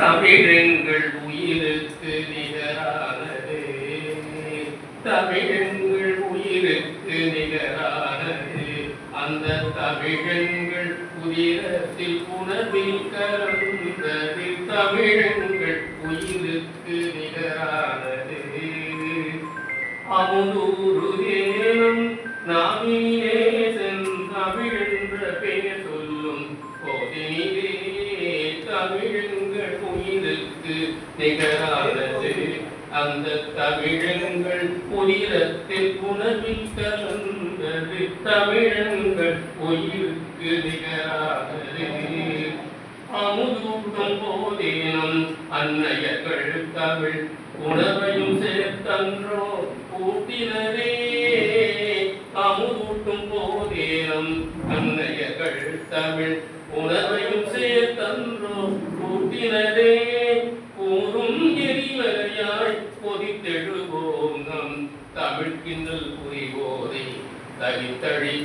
தமிழெங்கள் உயிருக்கு நிகரானது. தமிழெங்கள் உயிருக்கு நிகரானது. அந்த தமிழெங்கள் உயிரத்தில் உணர்வில் கலந்தது தமிழெங்கள் உயிருக்கு நிகரானது. அமுதூரு தேனும் நாமினே உயிருக்கு அந்த தமிழங்கள் உயிரத்தில் உணவில் கலந்தது தமிழங்கள் உயிருக்கு நிகரானது அமுதூட்டும் போதேனும் அன்னையர்கள் தமிழ் உணவையும் சேர்த்தன்றோ கூட்டினரே. அமுதூட்டும் போதேனும் அன்னையர்கள் தமிழ் உணவையும் சேர்த்தன்றோ கூட்டினரே கூறும் எரிமலையாய் கொதித்தெழுவோம் நம் தமிழ் கிண்டல் புரிவோரை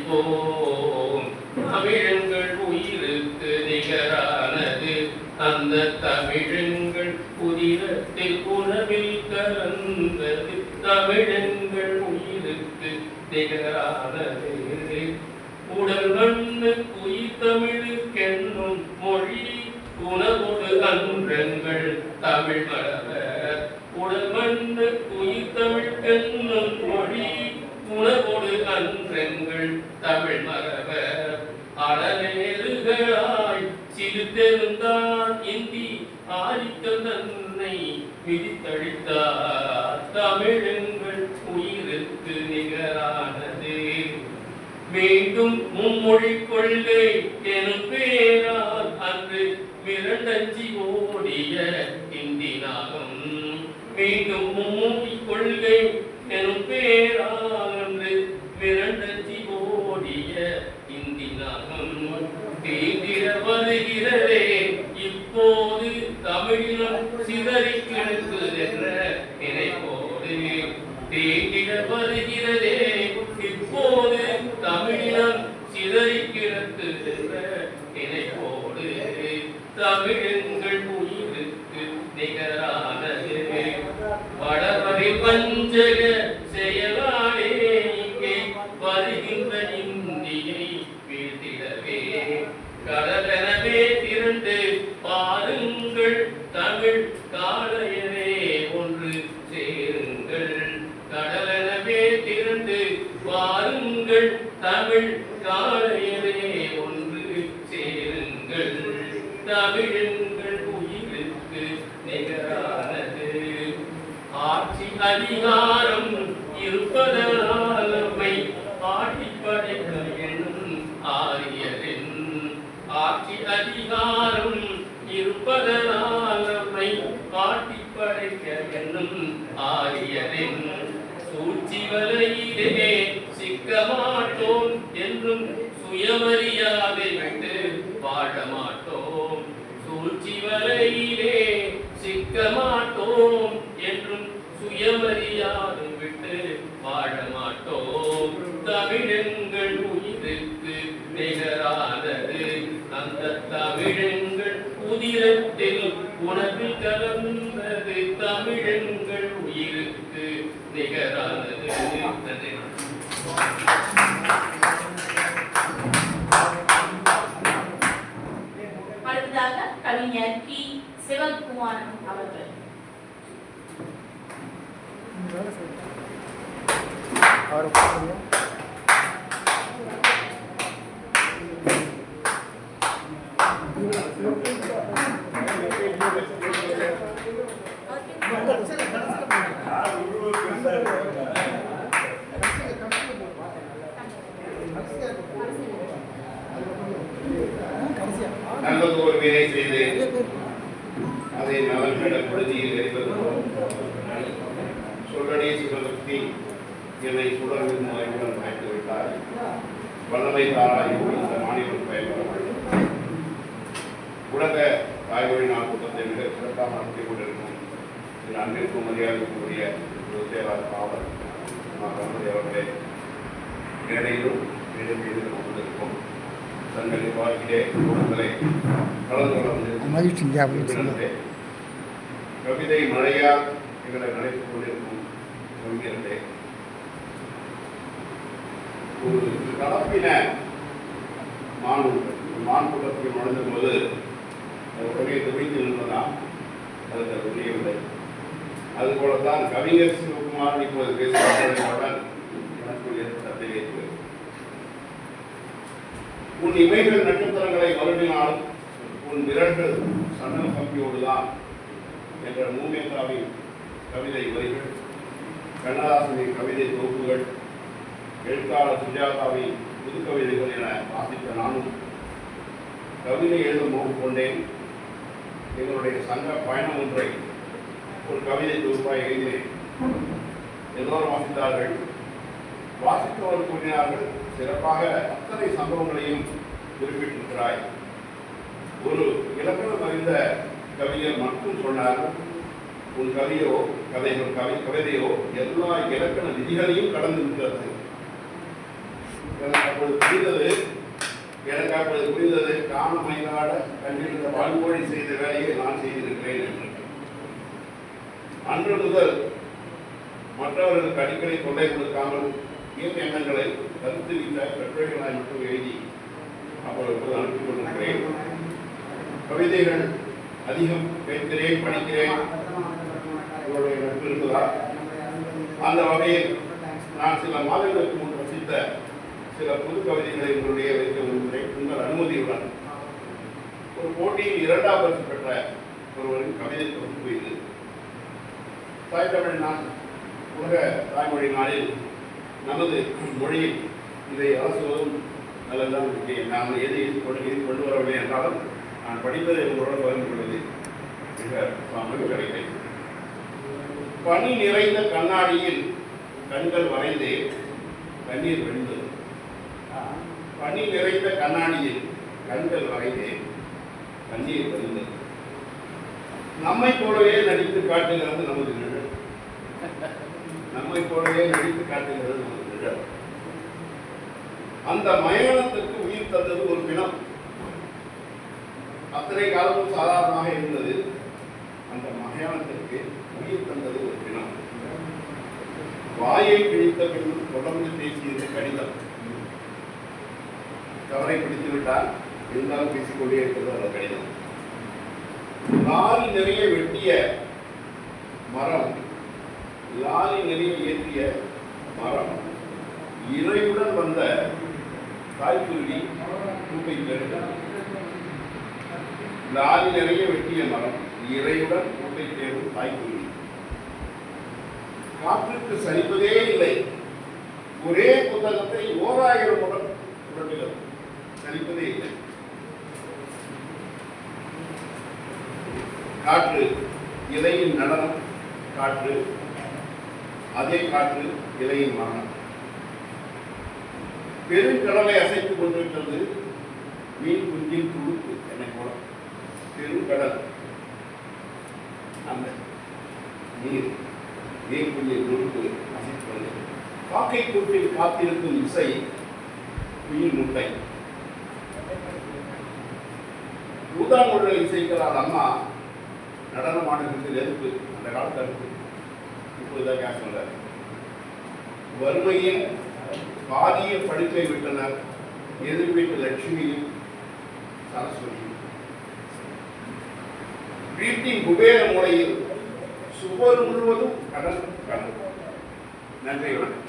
தவித்தழிப்போம் தமிழங்கள் உயிருக்கு நிகரானது. அந்த தமிழங்கள் புதினத்தில் உணவில் கலந்தது. தமிழங்கள் உயிருக்கு நிகரானது. உடல் மண்ணு உயிர் தமிழுக்கென்னும் மொழி உணவோடு அன்றங்கள் தமிழ் மலர் உடல் மண்ணு உயிர் தமிழ்க்கென்னும் மொழி உணவோடு அன்றங்கள் தமிழ் மரபர் அடலேறுகளாய் சிறுத்தெருந்தான் இந்தி ஆதிக்கம் தன்னை விதித்தழித்தார். தமிழெங்கள் உயிருக்கு நிகரானது. மீண்டும் மும்மொழி கொள்கை எனும் பேரால் அன்று மிரண்டஞ்சி ஓடிய இந்தி நாகம் மீண்டும் மும்மொழி கொள்கை எனும் பேரால் அன்று மிரண்டஞ்சி ஓடிய இந்தி நாகம் தீந்திர வருகிறதே இப்போது தமிழினம் சிதறி கிடக்குதென்ற நினைப்போடு தீண்டிட வருகிறதே இப்போது தமிழினம் சிதறி கிடக்குதென்ற நினைப்போடு தமிழங்கள் உயிருக்கு நிகரானது வடவரை பஞ்சக இங்கே வருகின்ற இந்தியை வீழ்த்திடவே. கடலெனவே திரண்டு பாருங்கள் தமிழ் காளையரே ஒன்று சேருங்கள். கடலெனவே திரண்டு பாருங்கள் தமிழ் காளையரே ஒன்று சேருங்கள். உயிருக்கு நிகரானது. ஆட்சி இருப்பதனால் நம்மை ஆட்டி படைக்க ஆரியரின் ஆட்சி அதிகாரம் இருப்பதனால் படைக்க ஆரியரின் சூழ்ச்சி வலையிலே சிக்க மாட்டோம் என்றும் சுயமரியாதை விட்டு வாழ மாட்டோம். சூழ்ச்சி வலையிலே சிக்க மாட்டோம் என்றும் சுயமரியாதை விட்டு வாழ மாட்டோம் தமிழங்கள் உயிருக்கு நிகரானது அந்த தமிழங்கள் உதிரத்தில் உணவில் கலந்தது தமிழங்கள் உயிருக்கு நிகரானது. அடுத்ததாக கவிஞர் கி. சிவகுமாரன் அவர்கள். என்னை சுடரின் மலையுடன் வாய்த்து விட்டார் வல்லமை தாராய் இந்த மாநிலம் பயன்படும். உலக தாய்மொழி நாள் கூட்டத்தை மிக சிறப்பாக நடத்தி கொண்டிருக்கும் என் அன்பிற்கும் மரியாதைக்குரிய தேவார் கணபதி அவர்களே மேடையிலும் செய்து கொண்டிருக்கும் தங்கள் வாழ்க்கையிலே குணங்களை கலந்து கொள்ள கவிதை மழையால் எங்களை நினைத்துக் கொண்டிருக்கும் கவிஞர்களே ஒரு கலப்பின மான் மாண்புலத்தில் நுழைந்த போது அது உடனே துணிந்து நின்றதாம். அது புரியவில்லை அதுபோலத்தான் கவிஞர் சிவகுமார் இப்போது பேசுகிறார் எனக்குள் ஏற்பட்ட தெரிவித்து உன் இமைகள் நட்சத்திரங்களை வருடினாலும் உன் விரல்கள் சன்னல் கம்பியோடுதான் என்ற மூமேதாவின் கவிதை வரிகள் கண்ணதாசனின் கவிதை தொகுப்புகள் எழுத்தாளர் சுஜாதாவின் புதுக்கவிதைகள் என வாசித்த நானும் கவிதை எழுதும் நோக்கு கொண்டேன். எங்களுடைய சங்க பயணம் ஒன்றை ஒரு கவிதை தொகுப்பாக எழுதினேன். எல்லோரும் வாசித்தார்கள். வாசித்தவர் கூறினார்கள் சிறப்பாக அத்தனை சம்பவங்களையும் குறிப்பிட்டிருக்கிறாய். ஒரு இலக்கணம் அறிந்த கவிஞர் மட்டும் சொன்னார் உன் கவியோ கதை கவி கவிதையோ எல்லா இலக்கண விதிகளையும் கடந்து இருக்கிறது எனக்கு அப்பொழுது புரிந்தது. எனக்கு அப்பொழுது புரிந்தது. காண மயிலாட கண்டிருந்த வாழ்மொழி செய்த வேலையை நான் செய்திருக்கிறேன் என்று. அன்று முதல் மற்றவர்களுக்கு அடிக்கடி தொல்லை கொடுக்காமல் என் எண்ணங்களை கருத்து வைத்த கட்டுரைகளாய் மட்டும் எழுதி அப்பொழுது அனுப்பி கொண்டிருக்கிறேன். கவிதைகள் அதிகம் கேட்கிறேன் படிக்கிறேன். உங்களுடைய நட்பு இருக்குதா அந்த வகையில் நான் சில மாதங்களுக்கு முன் ரசித்த சில புது கவிதைகளை உங்களுடைய வைக்க விரும்புகிறேன் உங்கள் அனுமதியுடன். ஒரு போட்டியில் இரண்டாம் பரிசு பெற்ற ஒருவரின் கவிதை தொகுப்பு இது. தாய் தமிழ் நாள். உலக தாய்மொழி நாளில் நமது மொழியில் இதை அரசுவதும் நல்லதான் இருக்கேன் நான் எது இது கொண்டு இது கொண்டு வரவில்லை என்றாலும் நான் படிப்பதை உங்களுடன் பகிர்ந்து கொள்வது மிக மகிழ்ச்சி பணி பனி நிறைந்த கண்ணாடியில் கண்கள் வரைந்தே கண்ணீர் வழிந்தது பனி நிறைந்த கண்ணாடியில் கண்கள் வரைந்தே கண்ணீர் வழிந்தது நம்மை போலவே நடித்து காட்டுகிறது நமது நிழல். நம்மை போலவே நடித்து காட்டுகிறது நமது நிழல். அந்த மயணத்துக்கு உயிர் தந்தது ஒரு பிணம். அத்தனை காலமும் சாதாரணமாக இருந்தது. அந்த மயானத்திற்கு உயிர் தந்தது ஒரு பிணம். வாயை பிடித்த பின் தொடர்ந்து பேசியது கடிதம். தவறை பிடித்து விட்டால் இருந்தாலும் பேசிக்கொண்டே இருக்கிறது அந்த கடினம் லாரி நிறைய வெட்டிய மரம் லாரி நிறைய ஏற்றிய மரம் இறையுடன் வந்த தாய்க்குருவி தூக்கை தேடுகிறது லாரி நிறைய வெட்டிய மரம் இறையுடன் தூக்கை தேடும் தாய்க்குருவி. காற்றுக்கு சரிப்பதே இல்லை. ஒரே புத்தகத்தை ஓராயிரம் முறை புரட்டுகிறது சலிப்பதே இல்லை. காற்று இலையின் நடனம் காற்று. அதே காற்று இலையின் மரணம் பெருங்கடலை அசைத்துக் கொண்டிருக்கிறது. மீன் குஞ்சின் துடுப்பு என்னை போல. பெருங்கடல். அந்த நீர் மீன் குஞ்சின் துடுப்பு அசைத்துக் கொண்டது காக்கை கூட்டில் காத்திருக்கும் இசை மீன் முட்டை. ஊதாங்குழலை இசைக்கிறார் அம்மா நடனமாடுகிறது எதிர்ப்பு. அந்த காலத்து இருக்கு இப்போதுதான் கேஸ் சொல்றாரு வறுமையின் பாதிய படுக்கை விட்டனர் எதிர் லட்சுமியும் சரஸ்வதியும். வீட்டின் குபேர மூலையில் சுவர் முழுவதும் கடல் கடல். நன்றி வணக்கம்.